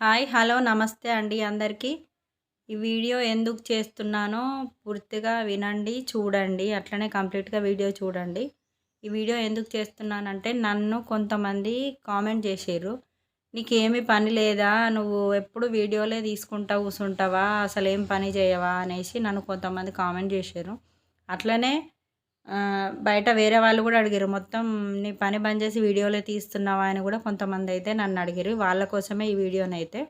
Hi hello నమస్తే అండి అందరికీ. ఈ వీడియో ఎందుకు చేస్తున్నానో పూర్తిగా వినండి చూడండి అట్లనే కంప్లీట్గా వీడియో చూడండి. ఈ వీడియో ఎందుకు చేస్తున్నానంటే నన్ను కొంతమంది కామెంట్ చేసారు నీకేమి పని లేదా? నువ్వు ఎప్పుడు వీడియోలే తీసుకుంటా కూర్చుంటావా అసలు ఏం పని చేయవా? అనేసి నన్ను కొంతమంది కామెంట్ చేశారు అట్లనే బయట వేరే వాళ్ళు కూడా అడిగారు మొత్తం నీ పని బంద్ చేసి వీడియోలే తీస్తున్నావా? అని కూడా కొంతమంది అయితే నన్ను అడిగారు. వాళ్ళ కోసమే ఈ వీడియోనైతే.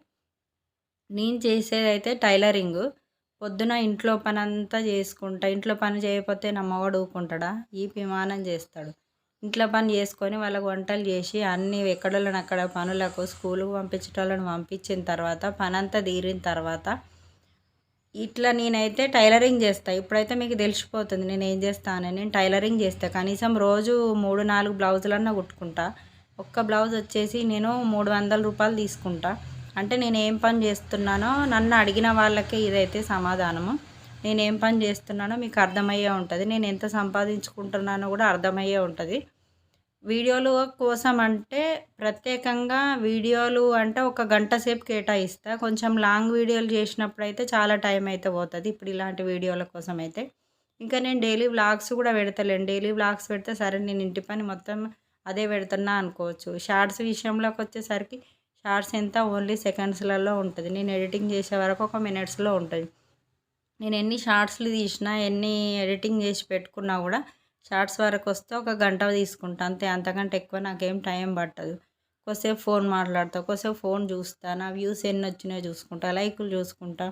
నేను చేసేదైతే టైలరింగ్. పొద్దున ఇంట్లో పని అంతా చేసుకుంటా. ఇంట్లో పని చేయకపోతే నా మగడు ఊకుంటాడా? ఈ విమానం చేస్తాడు. ఇంట్లో పని చేసుకొని వాళ్ళకు వంటలు చేసి అన్ని ఎక్కడోళ్ళని అక్కడ పనులకు స్కూల్కి పంపించేటోళ్ళని పంపించిన తర్వాత పని అంతా తీరిన తర్వాత ఇట్లా నేనైతే టైలరింగ్ చేస్తాను ఇప్పుడైతే మీకు తెలిసిపోతుంది నేను ఏం చేస్తాను నేను టైలరింగ్ చేస్తాను కనీసం రోజు మూడు నాలుగు బ్లౌజులన్నా కుట్టుకుంటా. ఒక్క బ్లౌజ్ వచ్చేసి నేను మూడు వందల రూపాయలు తీసుకుంటా. అంటే నేను ఏం పని చేస్తున్నానో నన్ను అడిగిన వాళ్ళకే ఇదైతే సమాధానము. నేను ఏం పని చేస్తున్నానో మీకు అర్థమయ్యే ఉంటుంది. నేను ఎంత సంపాదించుకుంటున్నానో కూడా అర్థమయ్యే ఉంటుంది. వీడియోలు కోసం అంటే ప్రత్యేకంగా వీడియోలు అంటే ఒక గంట సేపు కేటాయిస్తా. కొంచెం లాంగ్ వీడియోలు చేసినప్పుడు అయితే చాలా టైం అయితే పోతుంది. ఇప్పుడు ఇలాంటి వీడియోల కోసం అయితే. ఇంకా నేను డైలీ వ్లాగ్స్ కూడా పెడతలేను. డైలీ వ్లాగ్స్ పెడితే సరే నేను ఇంటి పని మొత్తం అదే పెడుతున్నా అనుకోవచ్చు. షార్ట్స్ విషయంలోకి వచ్చేసరికి షార్ట్స్ ఎంత ఓన్లీ సెకండ్స్లలో ఉంటుంది. నేను ఎడిటింగ్ చేసే వరకు ఒక మినిట్స్లో ఉంటుంది. నేను ఎన్ని షార్ట్స్లు తీసినా ఎన్ని ఎడిటింగ్ చేసి పెట్టుకున్నా కూడా షార్ట్స్ వరకు వస్తే ఒక గంట తీసుకుంటా. అంతే అంతకంటే ఎక్కువ నాకేం టైం పట్టదు. కొద్దిసేపు ఫోన్ మాట్లాడతా కొద్దిసేపు ఫోన్ చూస్తా నా వ్యూస్ ఎన్ని వచ్చినాయో చూసుకుంటా లైకులు చూసుకుంటా.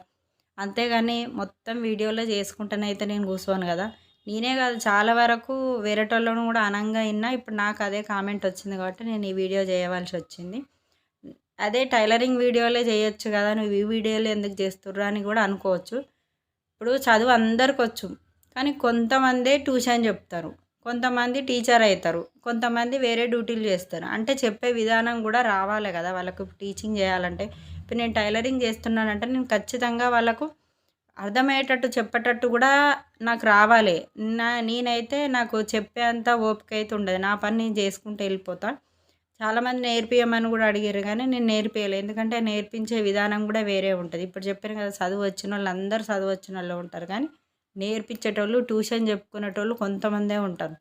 అంతేగాని మొత్తం వీడియోలో చేసుకుంటానైతే నేను కూర్చోను కదా. నేనే కాదు చాలా వరకు వేరేటోళ్ళను కూడా అనంగా విన్నా ఇప్పుడు నాకు అదే కామెంట్ వచ్చింది కాబట్టి నేను ఈ వీడియో చేయవలసి వచ్చింది. అదే టైలరింగ్ వీడియోలే చేయొచ్చు కదా నువ్వు ఈ వీడియోలు ఎందుకు చేస్తుర్రా అని కూడా అనుకోవచ్చు. ఇప్పుడు చదువు అందరికి వచ్చు కానీ కొంతమందే ట్యూషన్ చెప్తారు. కొంతమంది టీచర్ అవుతారు కొంతమంది వేరే డ్యూటీలు చేస్తారు. అంటే చెప్పే విధానం కూడా రావాలి కదా. వాళ్ళకు టీచింగ్ చేయాలంటే. ఇప్పుడు నేను టైలరింగ్ చేస్తున్నానంటే నేను ఖచ్చితంగా వాళ్ళకు అర్థమయ్యేటట్టు చెప్పేటట్టు కూడా నాకు రావాలి. నా నేనైతే నాకు చెప్పేంత ఓపిక అయితే ఉండదు. నా పని నేను చేసుకుంటూ వెళ్ళిపోతా. చాలామంది నేర్పియమని కూడా అడిగారు కానీ నేను నేర్పియలేదు ఎందుకంటే నేర్పించే విధానం కూడా వేరే ఉంటుంది. ఇప్పుడు చెప్పాను కదా చదువు వచ్చిన వాళ్ళు అందరూ చదువు వచ్చిన వాళ్ళు ఉంటారు కానీ నేర్పించేటోళ్ళు ట్యూషన్ చెప్పుకునేటోళ్ళు కొంతమందే ఉంటారు.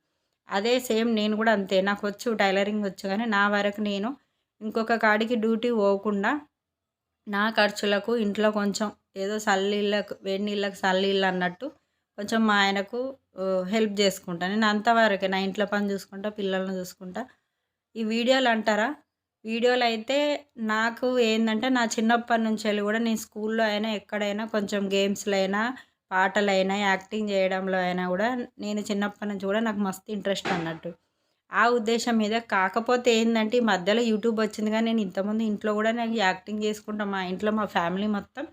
అదే సేమ్ నేను కూడా అంతే. నాకు వచ్చు టైలరింగ్ వచ్చు కానీ నా వరకు నేను ఇంకొక కాడికి డ్యూటీ పోకుండా నా ఖర్చులకు ఇంట్లో కొంచెం ఏదో చల్లీళ్ళకు వేడి నీళ్ళకు చల్లీళ్ళు అన్నట్టు కొంచెం మా ఆయనకు హెల్ప్ చేసుకుంటా. నేను అంతవరకే నా ఇంట్లో పని చూసుకుంటా పిల్లలను చూసుకుంటా. ఈ వీడియోలు అంటారా? వీడియోలు అయితే నాకు ఏంటంటే నా చిన్నప్పటి నుంచి వెళ్ళి కూడా నేను స్కూల్లో అయినా ఎక్కడైనా కొంచెం గేమ్స్లో అయినా పాటలైనా యాక్టింగ్ చేయడంలో అయినా కూడా నేను చిన్నప్పటి నుంచి కూడా నాకు మస్తు ఇంట్రెస్ట్ అన్నట్టు. ఆ ఉద్దేశం మీద కాకపోతే ఏంటంటే ఈ మధ్యలో యూట్యూబ్ వచ్చింది కానీ నేను ఇంతకుముందు ఇంట్లో కూడా నాకు యాక్టింగ్ చేసుకుంటాం. మా ఇంట్లో మా ఫ్యామిలీ మొత్తం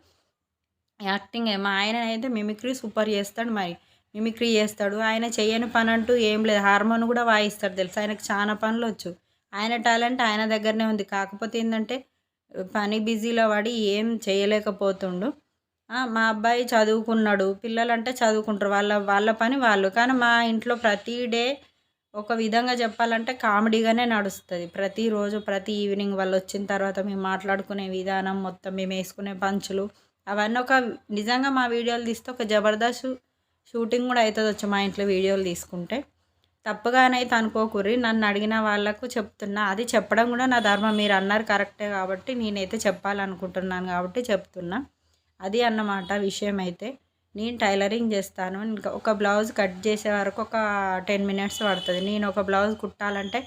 యాక్టింగ్ మా ఆయన అయితే మిమిక్రీ సూపర్ చేస్తాడు మరి. మిమిక్రీ చేస్తాడు. ఆయన చేయని పని అంటూ ఏం లేదు. హార్మోన్ కూడా వాయిస్తాడు తెలుసు? ఆయనకు చాలా పనులు వచ్చు. ఆయన టాలెంట్ ఆయన దగ్గరనే ఉంది. కాకపోతే ఏంటంటే పని బిజీలో పడి ఏం చేయలేకపోతుండు. మా అబ్బాయి చదువుకున్నాడు. పిల్లలు అంటే చదువుకుంటారు. వాళ్ళ వాళ్ళ పని వాళ్ళు. కానీ మా ఇంట్లో ప్రతి డే ఒక విధంగా చెప్పాలంటే కామెడీగానే నడుస్తుంది. ప్రతిరోజు ప్రతి ఈవినింగ్ వాళ్ళు వచ్చిన తర్వాత మేము మాట్లాడుకునే విధానం మొత్తం మేము వేసుకునే పంచులు అవన్నీ ఒక నిజంగా మా వీడియోలు తీస్తే ఒక జబర్దస్త్ షూటింగ్ కూడా అవుతుంది వచ్చి మా ఇంట్లో వీడియోలు తీసుకుంటే. తప్పుగానైతే అనుకోకూరి నన్ను అడిగిన వాళ్ళకు చెప్తున్నా. అది చెప్పడం కూడా నా ధర్మం. మీరు అన్నారు కరెక్టే కాబట్టి నేనైతే చెప్పాలనుకుంటున్నాను కాబట్టి చెప్తున్నా. అది అన్నమాట విషయం అయితే నేను టైలరింగ్ చేస్తాను. ఇంకా ఒక బ్లౌజ్ కట్ చేసే వరకు ఒక టెన్ మినిట్స్ పడుతుంది. నేను ఒక బ్లౌజ్ కుట్టాలంటే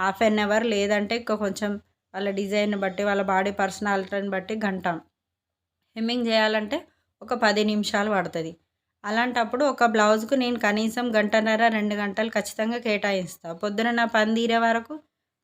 హాఫ్ అన్ అవర్ లేదంటే ఇంకా కొంచెం వాళ్ళ డిజైన్ బట్టి వాళ్ళ బాడీ పర్సనాలిటీని బట్టి గంట. హెమ్మింగ్ చేయాలంటే ఒక పది నిమిషాలు పడుతుంది. అలాంటప్పుడు ఒక బ్లౌజ్కు నేను కనీసం గంటన్నర రెండు గంటలు ఖచ్చితంగా కేటాయిస్తాను పొద్దున నా పని తీరే వరకు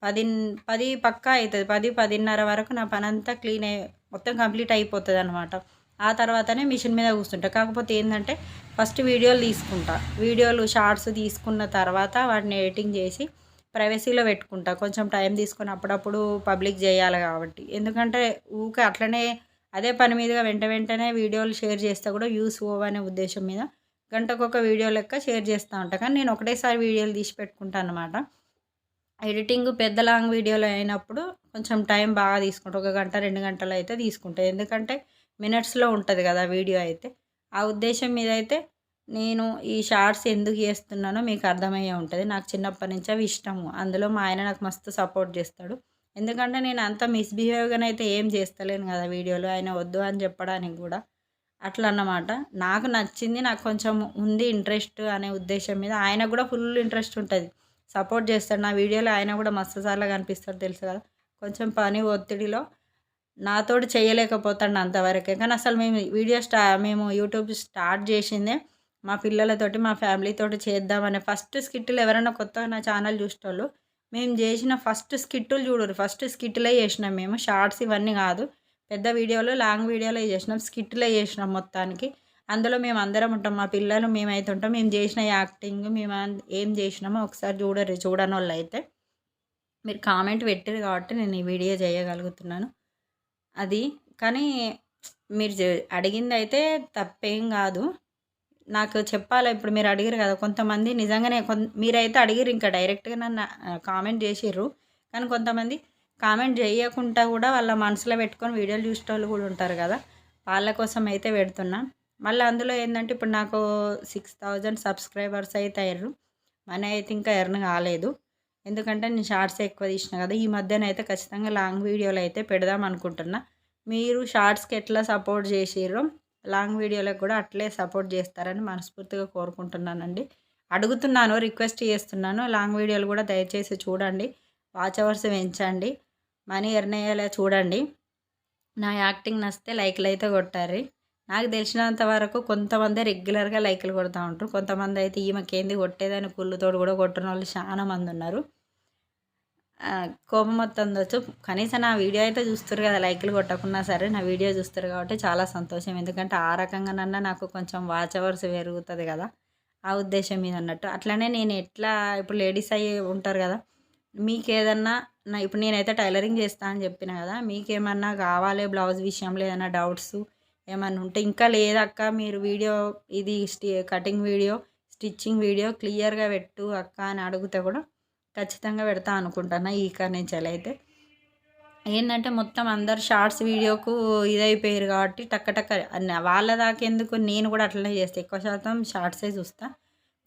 పది పది పక్కా అవుతుంది పది పదిన్నర వరకు నా పని అంతా క్లీన్ అయ్యి మొత్తం కంప్లీట్ అయిపోతుంది అనమాట ఆ తర్వాతనే మిషన్ మీద కూర్చుంటా. కాకపోతే ఏంటంటే ఫస్ట్ వీడియోలు తీసుకుంటా. వీడియోలు షార్ట్స్ తీసుకున్న తర్వాత వాటిని ఎడిటింగ్ చేసి ప్రైవసీలో పెట్టుకుంటా. కొంచెం టైం తీసుకొని అప్పుడప్పుడు పబ్లిక్ చేయాలి కాబట్టి. ఎందుకంటే ఊకే అట్లనే అదే పని మీదుగా వెంట వెంటనే వీడియోలు షేర్ చేస్తే కూడా యూస్ అనే ఉద్దేశం మీద గంటకు ఒక వీడియో లెక్క షేర్ చేస్తూ ఉంటాను కానీ నేను ఒకటేసారి వీడియోలు తీసి పెట్టుకుంటాను అనమాట ఎడిటింగ్ పెద్ద లాంగ్ వీడియోలు అయినప్పుడు కొంచెం టైం బాగా తీసుకుంటా. ఒక గంట రెండు గంటలు అయితే తీసుకుంటాయి ఎందుకంటే మినిట్స్లో ఉంటుంది కదా వీడియో అయితే. ఆ ఉద్దేశం మీద అయితే నేను ఈ షార్ట్స్ ఎందుకు చేస్తున్నానో మీకు అర్థమయ్యే ఉంటుంది. నాకు చిన్నప్పటి నుంచి అవి ఇష్టము. అందులో మా ఆయన నాకు మస్తు సపోర్ట్ చేస్తాడు. ఎందుకంటే నేను అంత మిస్బిహేవ్గానైతే ఏం చేస్తలేను కదా వీడియోలో. ఆయన వద్దు అని చెప్పడానికి కూడా అట్లా అన్నమాట నాకు నచ్చింది నాకు కొంచెం ఉంది ఇంట్రెస్ట్ అనే ఉద్దేశం మీద ఆయన కూడా ఫుల్ ఇంట్రెస్ట్ ఉంటుంది. సపోర్ట్ చేస్తాడు. నా వీడియోలో ఆయన కూడా మస్తు సార్లు కనిపిస్తాడు తెలుసు కదా. కొంచెం పని ఒత్తిడిలో నాతోటి చేయలేకపోతాడు అంతవరకే. కానీ అసలు మేము వీడియో స్టా మేము యూట్యూబ్ స్టార్ట్ చేసిందే మా పిల్లలతోటి మా ఫ్యామిలీతోటి చేద్దామని ఫస్ట్ స్కిట్లు ఎవరైనా కొత్తగా నా ఛానల్ చూసేటోళ్ళు మేము చేసిన ఫస్ట్ స్కిట్టులు చూడరు. ఫస్ట్ స్కిట్లే చేసినాం మేము. షార్ట్స్ ఇవన్నీ కాదు. పెద్ద వీడియోలు లాంగ్ వీడియోలో చేసినాం. స్కిట్లే చేసినాం మొత్తానికి. అందులో మేము అందరం ఉంటాం. మా పిల్లలు మేమైతే ఉంటాం. మేము చేసిన యాక్టింగ్ మేము ఏం చేసినామో ఒకసారి చూడరు. చూడని వాళ్ళు అయితే మీరు కామెంట్ పెట్టారు కాబట్టి నేను ఈ వీడియో చేయగలుగుతున్నాను. అది. కానీ మీరు అడిగింది అయితే తప్పేం కాదు. నాకు చెప్పాలి ఇప్పుడు మీరు అడిగారు కదా కొంతమంది నిజంగానే కొ మీరైతే అడిగిరు ఇంకా డైరెక్ట్గా నన్ను కామెంట్ చేసిర్రు. కానీ కొంతమంది కామెంట్ చేయకుండా కూడా వాళ్ళ మనసులో పెట్టుకొని వీడియోలు చూసే వాళ్ళు కూడా ఉంటారు కదా వాళ్ళ కోసం అయితే పెడుతున్నా. మళ్ళీ అందులో ఏంటంటే ఇప్పుడు నాకు సిక్స్ థౌజండ్ సబ్స్క్రైబర్స్ అయితే అయ్యారు. మనీ అయితే ఇంకా ఎర్న్ కాలేదు. ఎందుకంటే నేను షార్ట్స్ ఎక్కువ తీసిన కదా ఈ మధ్యన అయితే ఖచ్చితంగా లాంగ్ వీడియోలు అయితే పెడదాం అనుకుంటున్నా. మీరు షార్ట్స్కి ఎట్లా సపోర్ట్ చేసిర్రో లాంగ్ వీడియోలకు కూడా అట్లే సపోర్ట్ చేస్తారని మనస్ఫూర్తిగా కోరుకుంటున్నానండి. అడుగుతున్నాను రిక్వెస్ట్ చేస్తున్నాను. లాంగ్ వీడియోలు కూడా దయచేసి చూడండి. వాచ్ అవర్స్ పెంచండి. మనీ ఎర్న్ అయ్యేలా చూడండి. నా యాక్టింగ్ నచ్చితే లైక్లు అయితే కొట్టారు నాకు తెలిసినంత వరకు కొంతమంది రెగ్యులర్గా లైక్లు కొడుతూ ఉంటారు. కొంతమంది అయితే ఈమెకేంది కొట్టేదని కుళ్ళుతోడు కూడా కొట్టిన వాళ్ళు చాలా మంది ఉన్నారు. కోపం మొత్తం వచ్చు కనీసం నా వీడియో అయితే చూస్తారు కదా లైక్లు కొట్టకున్నా సరే నా వీడియో చూస్తారు కాబట్టి చాలా సంతోషం. ఎందుకంటే ఆ రకంగానన్నా నాకు కొంచెం వాచ్ అవర్స్ పెరుగుతుంది కదా ఆ ఉద్దేశం మీద అన్నట్టు. అట్లనే నేను ఎట్లా ఇప్పుడు లేడీస్ అయ్యి ఉంటారు కదా మీకు ఏదన్నా నా ఇప్పుడు నేనైతే టైలరింగ్ చేస్తా అని చెప్పిన కదా మీకేమన్నా కావాలి బ్లౌజ్ విషయంలో ఏదైనా డౌట్స్ ఏమన్నా ఉంటే ఇంకా లేదక్క మీరు వీడియో ఇది స్టి కటింగ్ వీడియో స్టిచ్చింగ్ వీడియో క్లియర్గా పెట్టు అక్క అని అడిగితే కూడా ఖచ్చితంగా పెడతా అనుకుంటాను ఈ నుంచి అయితే. ఏంటంటే మొత్తం అందరు షార్ట్స్ వీడియోకు ఇదైపోయారు కాబట్టి టక్క టక్క వాళ్ళ దాకెందుకు నేను కూడా అట్లనే చేస్తాను ఎక్కువ శాతం షార్ట్సే చూస్తా.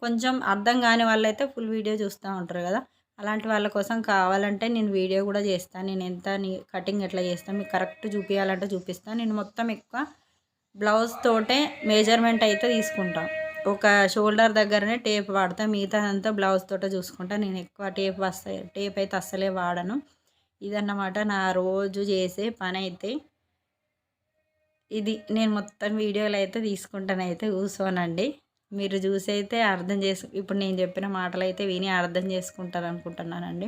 కొంచెం అర్థం కాని వాళ్ళైతే ఫుల్ వీడియో చూస్తూ ఉంటారు కదా. అలాంటి వాళ్ళ కోసం కావాలంటే నేను వీడియో కూడా చేస్తాను నేను ఎంత కటింగ్ ఎట్లా చేస్తాను మీకు కరెక్ట్ చూపించాలంటే చూపిస్తాను నేను మొత్తం ఎక్కువ బ్లౌజ్ తోటే మెజర్మెంట్ అయితే తీసుకుంటాం. ఒక షోల్డర్ దగ్గరనే టేప్ వాడతా మిగతా అంతా బ్లౌజ్ తోటే చూసుకుంటా. నేను ఎక్కువ టేప్ వస్తాయి టేప్ అయితే అస్సలే వాడను. ఇదన్నమాట నా రోజు చేసే పని అయితే ఇది నేను మొత్తం వీడియోలు అయితే తీసుకుంటాను అయితే కూర్చోనండి. మీరు చూసి అయితే అర్థం చేసు ఇప్పుడు నేను చెప్పిన మాటలు అయితే విని అర్థం చేసుకుంటారు అనుకుంటున్నానండి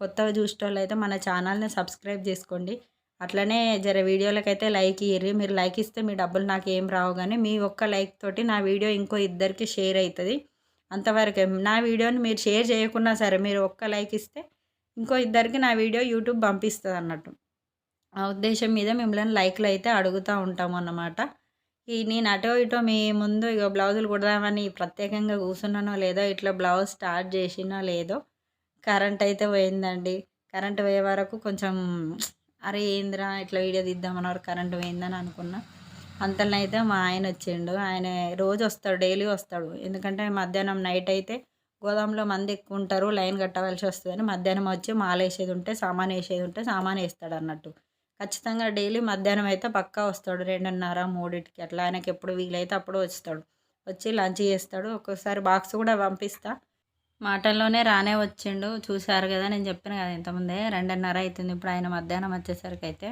కొత్తగా చూసేటోళ్ళు అయితే మన ఛానల్ని సబ్స్క్రైబ్ చేసుకోండి. అట్లనే జర వీడియోలకైతే లైక్ ఇయ్యరు మీరు లైక్ ఇస్తే మీ డబ్బులు నాకు ఏం రావు కానీ మీ ఒక్క లైక్ తోటి నా వీడియో ఇంకో ఇద్దరికి షేర్ అవుతుంది అంతవరకే నా వీడియోని మీరు షేర్ చేయకున్నా సరే మీరు ఒక్క లైక్ ఇస్తే ఇంకో ఇద్దరికి నా వీడియో యూట్యూబ్ పంపిస్తుంది అన్నట్టు ఆ ఉద్దేశం మీద మిమ్మల్ని లైక్లు అయితే అడుగుతూ ఉంటాము అన్నమాట. ఈ నేను అటో ఇటో మీ ముందు ఇక బ్లౌజులు కుడదామని ప్రత్యేకంగా కూర్చున్నానో లేదో ఇట్లా బ్లౌజ్ స్టార్ట్ చేసినా లేదో కరెంట్ అయితే పోయిందండి. కరెంట్ పోయే వరకు కొంచెం అరే ఏందిరా ఇట్లా వీడియో తీద్దామన్నారు కరెంటు పోయిందని అనుకున్నా. అంతలో అయితే మా ఆయన వచ్చిండు. ఆయన రోజు వస్తాడు డైలీ వస్తాడు. ఎందుకంటే మధ్యాహ్నం నైట్ అయితే గోదాంలో మంది ఎక్కువ ఉంటారు లైన్ కట్టవలసి వస్తుందని. మధ్యాహ్నం వచ్చి మాల వేసేది ఉంటే సామాన్ వేసేది ఉంటే సామాన్ వేస్తాడు అన్నట్టు. ఖచ్చితంగా డైలీ మధ్యాహ్నం అయితే పక్కా వస్తాడు రెండున్నర మూడింటికి అట్లా. ఆయనకి ఎప్పుడు వీలైతే అప్పుడు వస్తాడు. వచ్చి లంచ్ చేస్తాడు. ఒక్కొక్కసారి బాక్స్ కూడా పంపిస్తా. మాటల్లోనే రానే వచ్చిండు. చూశారు కదా నేను చెప్పిన కదా ఇంతకుముందే రెండున్నర అవుతుంది ఇప్పుడు ఆయన మధ్యాహ్నం వచ్చేసరికి అయితే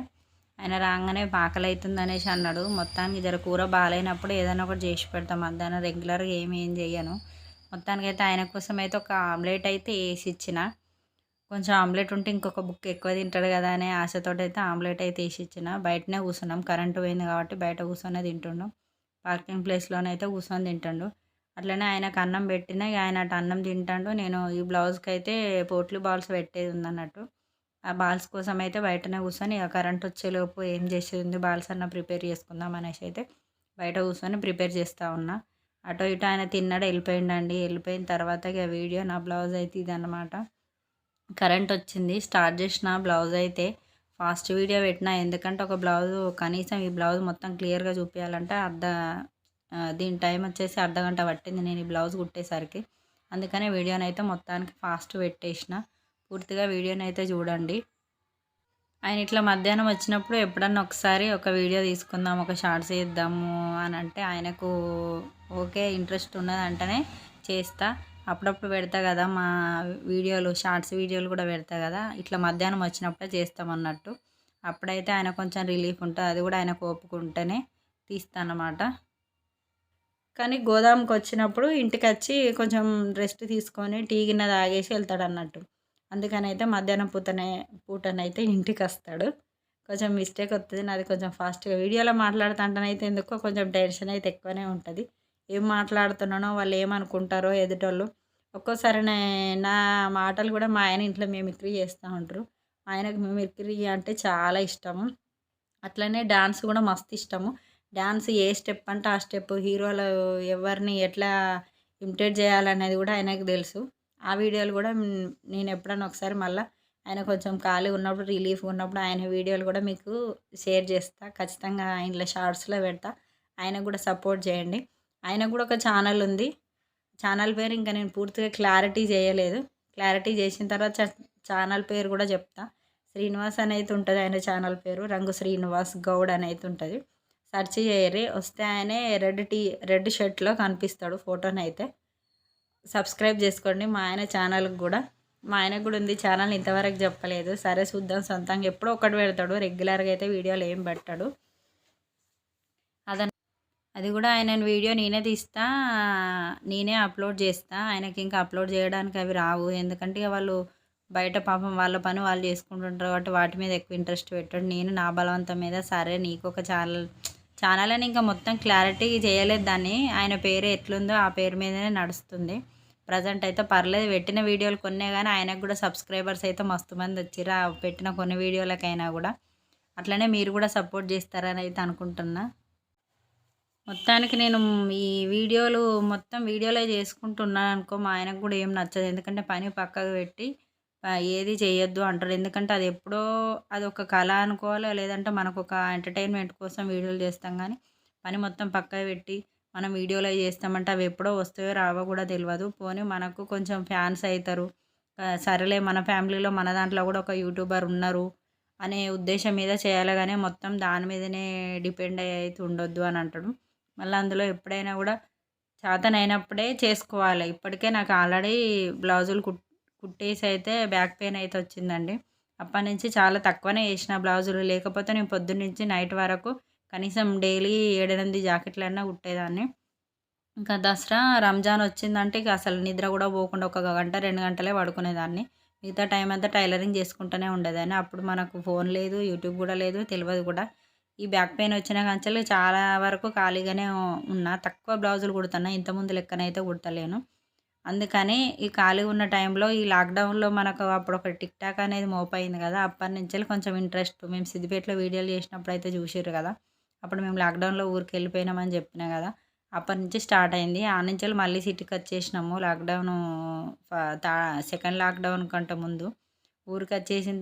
ఆయన రాగానే ఆకలి అవుతుంది అనేసి అన్నాడు. మొత్తానికి జర కూర బాగాలేనప్పుడు ఏదైనా ఒకటి చేసి పెడతాం. మధ్యాహ్నం రెగ్యులర్గా ఏమి ఏం చేయను మొత్తానికి అయితే ఆయన కోసం అయితే ఒక ఆమ్లెట్ అయితే వేసి ఇచ్చిన. కొంచెం ఆమ్లెట్ ఉంటే ఇంకొక బుక్ ఎక్కువ తింటాడు కదా అనే ఆశతో అయితే ఆమ్లెట్ అయితే వేసి ఇచ్చిన. బయటనే కూర్చున్నాం. కరెంటు పోయింది కాబట్టి బయట కూర్చొని తింటుండు. పార్కింగ్ ప్లేస్లోనైతే కూర్చొని తింటుండు. అట్లనే ఆయనకు అన్నం పెట్టిన ఆయన అటు అన్నం తింటాడు. నేను ఈ బ్లౌజ్కి అయితే పోట్లు బాల్స్ పెట్టేది ఉందన్నట్టు. ఆ బాల్స్ కోసం అయితే బయటనే కూర్చొని ఇక కరెంట్ వచ్చేలోపు ఏం చేసేది బాల్స్ అన్న ప్రిపేర్ చేసుకుందాం అనేసి అయితే బయట కూర్చొని ప్రిపేర్ చేస్తూ ఉన్నా. అటో ఇటు ఆయన తిన్నాడు వెళ్ళిపోయిండండి. వెళ్ళిపోయిన తర్వాత ఇక వీడియో నా బ్లౌజ్ అయితే ఇదన్నమాట. కరెంట్ వచ్చింది స్టార్ట్ చేసిన బ్లౌజ్ అయితే ఫాస్ట్ వీడియో పెట్టిన. ఎందుకంటే ఒక బ్లౌజ్ కనీసం ఈ బ్లౌజ్ మొత్తం క్లియర్గా చూపించాలంటే అర్ధ దీని టైం వచ్చేసి అర్ధగంట పట్టింది. నేను ఈ బ్లౌజ్ కుట్టేసరికి అందుకనే వీడియోని అయితే మొత్తానికి ఫాస్ట్ పెట్టేసిన. పూర్తిగా వీడియోని అయితే చూడండి. ఆయన ఇట్లా మధ్యాహ్నం వచ్చినప్పుడు ఎప్పుడన్నా ఒకసారి ఒక వీడియో తీసుకుందాం ఒక షార్ట్స్ చేద్దాము అని అంటే ఆయనకు ఓకే ఇంట్రెస్ట్ ఉన్నదంటనే చేస్తా. అప్పుడప్పుడు పెడతా కదా మా వీడియోలు షార్ట్స్ వీడియోలు కూడా పెడతా కదా. ఇట్లా మధ్యాహ్నం వచ్చినప్పుడే చేస్తామన్నట్టు అప్పుడైతే ఆయన కొంచెం రిలీఫ్ ఉంటుంది. అది కూడా ఆయన ఒప్పుకుంటేనే తీస్తానమాట కానీ గోదాంకి వచ్చినప్పుడు ఇంటికి వచ్చి కొంచెం రెస్ట్ తీసుకొని టీ గిన్నె తాగేసి వెళ్తాడు అన్నట్టు అందుకని అయితే మధ్యాహ్నం పూతనే పూటనైతే ఇంటికి వస్తాడు కొంచెం మిస్టేక్ వస్తుంది నాది కొంచెం ఫాస్ట్గా వీడియోలో మాట్లాడుతుంటేనైతే ఎందుకో కొంచెం టెన్షన్ అయితే ఎక్కువనే ఉంటుంది. ఏం మాట్లాడుతున్నానో వాళ్ళు ఏమనుకుంటారో ఎదుటోళ్ళు. ఒక్కోసారి నా మాటలు కూడా మా ఆయన ఇంట్లో మిమిక్రీ చేస్తూ ఉంటారు. ఆయనకు మిమిక్రీ అంటే చాలా ఇష్టము. అట్లనే డాన్స్ కూడా మస్తు ఇష్టము. డాన్స్ ఏ స్టెప్ అంటే ఆ స్టెప్. హీరోలు ఎవరిని ఎట్లా ఇమిటేట్ చేయాలనేది కూడా ఆయనకు తెలుసు. ఆ వీడియోలు కూడా నేను ఎప్పుడన్నా ఒకసారి మళ్ళీ ఆయన కొంచెం ఖాళీ ఉన్నప్పుడు రిలీఫ్ ఉన్నప్పుడు ఆయన వీడియోలు కూడా మీకు షేర్ చేస్తా. ఖచ్చితంగా ఆయన షార్ట్స్లో పెడతా. ఆయనకు కూడా సపోర్ట్ చేయండి. ఆయన కూడా ఒక ఛానల్ ఉంది. ఛానల్ పేరు ఇంకా నేను పూర్తిగా క్లారిటీ చేయలేదు. క్లారిటీ చేసిన తర్వాత ఛానల్ పేరు కూడా చెప్తా. శ్రీనివాస్ అనేది ఉంటుంది ఆయన ఛానల్ పేరు. రంగు శ్రీనివాస్ గౌడ్ అని అయితే ఉంటుంది. సెర్చ్ చేయరి వస్తే ఆయనే రెడ్ టీ రెడ్ షర్ట్లో కనిపిస్తాడు ఫోటోని అయితే సబ్స్క్రైబ్ చేసుకోండి మా ఆయన ఛానల్కి కూడా. మా ఆయనకు కూడా ఉంది ఛానల్ ఇంతవరకు చెప్పలేదు. సరే చూద్దాం సొంతంగా. ఎప్పుడో ఒకటి పెడతాడు రెగ్యులర్గా అయితే వీడియోలు ఏం పెట్టాడు. అదన అది కూడా ఆయన వీడియో నేనే తీస్తా నేనే అప్లోడ్ చేస్తా. ఆయనకి ఇంకా అప్లోడ్ చేయడానికి అవి రావు. ఎందుకంటే వాళ్ళు బయట పాపం వాళ్ళ పని వాళ్ళు చేసుకుంటుంటారు కాబట్టి వాటి మీద ఎక్కువ ఇంట్రెస్ట్ పెట్టాడు. నేను నా బలవంతం మీద సరే నీకు ఒక ఛానల్ ఛానల్ అని ఇంకా మొత్తం క్లారిటీ చేయలేదు దాన్ని. ఆయన పేరు ఎట్లుందో ఆ పేరు మీదనే నడుస్తుంది. ప్రజెంట్ అయితే పర్లేదు పెట్టిన వీడియోలు కొన్నే కానీ ఆయనకు కూడా సబ్స్క్రైబర్స్ అయితే మస్తు మంది వచ్చిర్రు ఆ పెట్టిన కొన్ని వీడియోలకైనా కూడా. అట్లనే మీరు కూడా సపోర్ట్ చేస్తారని అయితే అనుకుంటున్నా. మొత్తానికి నేను ఈ వీడియోలు మొత్తం వీడియోలే చేసుకుంటున్నాను అనుకో మా ఆయనకు కూడా ఏం నచ్చదు. ఎందుకంటే పని పక్కకు పెట్టి ఏది చేయొద్దు అంటారు. ఎందుకంటే అది ఎప్పుడో అది ఒక కళ అనుకోవాలో లేదంటే మనకు ఒక ఎంటర్టైన్మెంట్ కోసం వీడియోలు చేస్తాం కానీ పని మొత్తం పక్క పెట్టి మనం వీడియోలో చేస్తామంటే అవి ఎప్పుడో వస్తాయో రావో కూడా తెలియదు పోనీ మనకు కొంచెం ఫ్యాన్స్ అవుతారు సరేలే మన ఫ్యామిలీలో మన దాంట్లో కూడా ఒక యూట్యూబర్ ఉన్నారు అనే ఉద్దేశం మీద చేయాలి కానీ మొత్తం దాని మీదనే డిపెండ్ అయితే ఉండొద్దు అని అంటాడు. మళ్ళీ అందులో ఎప్పుడైనా కూడా చేతనైనప్పుడే చేసుకోవాలి. ఇప్పటికే నాకు ఆల్రెడీ బ్లౌజులు కుట్ కుట్టేసి అయితే బ్యాక్ పెయిన్ అయితే వచ్చిందండి. అప్పటి నుంచి చాలా తక్కువనే వేసిన బ్లౌజులు. లేకపోతే నేను పొద్దున్న నుంచి నైట్ వరకు కనీసం డైలీ ఏడెనిమిది జాకెట్లన్నా కుట్టేదాన్ని. ఇంకా దసరా రంజాన్ వచ్చిందంటే ఇక అసలు నిద్ర కూడా పోకుండా ఒక గంట రెండు గంటలే పడుకునేదాన్ని. మిగతా టైం అంతా టైలరింగ్ చేసుకుంటూనే ఉండేదాన్ని. అప్పుడు మనకు ఫోన్ లేదు యూట్యూబ్ కూడా లేదు తెలియదు కూడా. ఈ బ్యాక్ పెయిన్ వచ్చిన కంచెలు చాలా వరకు ఖాళీగానే ఉన్నా. తక్కువ బ్లౌజులు కుడుతున్నా. ఇంతకుముందు లెక్కనైతే కుడతలేను. అందుకని ఈ ఖాళీ ఉన్న టైంలో ఈ లాక్డౌన్లో మనకు అప్పుడు ఒక టిక్ టాక్ అనేది మోపైంది కదా అప్పటి నుంచి కొంచెం ఇంట్రెస్ట్. మేము సిద్దిపేటలో వీడియోలు చేసినప్పుడు అయితే చూసారు కదా అప్పుడు మేము లాక్డౌన్లో ఊరికి వెళ్ళిపోయినామని చెప్పినా కదా అప్పటి నుంచి స్టార్ట్ అయింది. ఆ నుంచి మళ్ళీ సిటీకి వచ్చేసినాము లాక్డౌన్ తా సెకండ్ లాక్డౌన్ కంటే ముందు ఊరికి వచ్చేసిన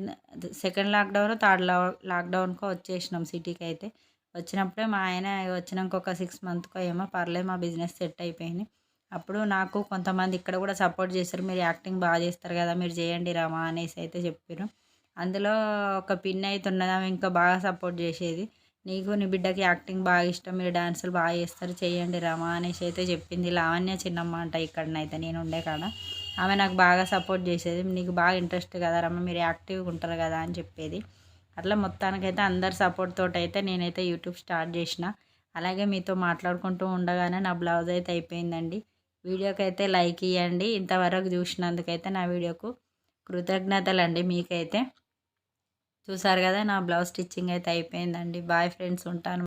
సెకండ్ లాక్డౌన్ థర్డ్ లా లాక్డౌన్కో వచ్చేసినాం సిటీకి అయితే వచ్చినప్పుడే మా ఆయన వచ్చినాక ఒక సిక్స్ మంత్కో ఏమో పర్లేదు మా బిజినెస్ సెట్ అయిపోయింది. అప్పుడు నాకు కొంతమంది ఇక్కడ కూడా సపోర్ట్ చేశారు మీరు యాక్టింగ్ బాగా చేస్తారు కదా మీరు చేయండి రామా అనేసి అయితే చెప్పారు అందులో ఒక పిన్ అయితే ఉన్నది ఆమె ఇంకా బాగా సపోర్ట్ చేసేది. నీకు నీ బిడ్డకి యాక్టింగ్ బాగా ఇష్టం మీరు డాన్సులు బాగా చేస్తారు చేయండి రామా అనేసి అయితే చెప్పింది లావణ్య చిన్నమ్మ అంట ఇక్కడనైతే నేను ఉండే కాడ. ఆమె నాకు బాగా సపోర్ట్ చేసేది నీకు బాగా ఇంట్రెస్ట్ కదా రమ్మ మీరు యాక్టివ్గా ఉంటారు కదా అని చెప్పేది. అట్లా మొత్తానికైతే అందరి సపోర్ట్ తోటి అయితే నేనైతే యూట్యూబ్ స్టార్ట్ చేసిన. అలాగే మీతో మాట్లాడుకుంటూ ఉండగానే నా బ్లౌజ్ అయితే అయిపోయిందండి. వీడియోకి అయితే లైక్ ఇవ్వండి ఇంతవరకు చూసినందుకైతే నా వీడియోకు కృతజ్ఞతలు అండి మీకైతే. చూసారు కదా నా బ్లౌజ్ స్టిచ్చింగ్ అయితే అయిపోయిందండి. బాయ్ ఫ్రెండ్స్ ఉంటాను.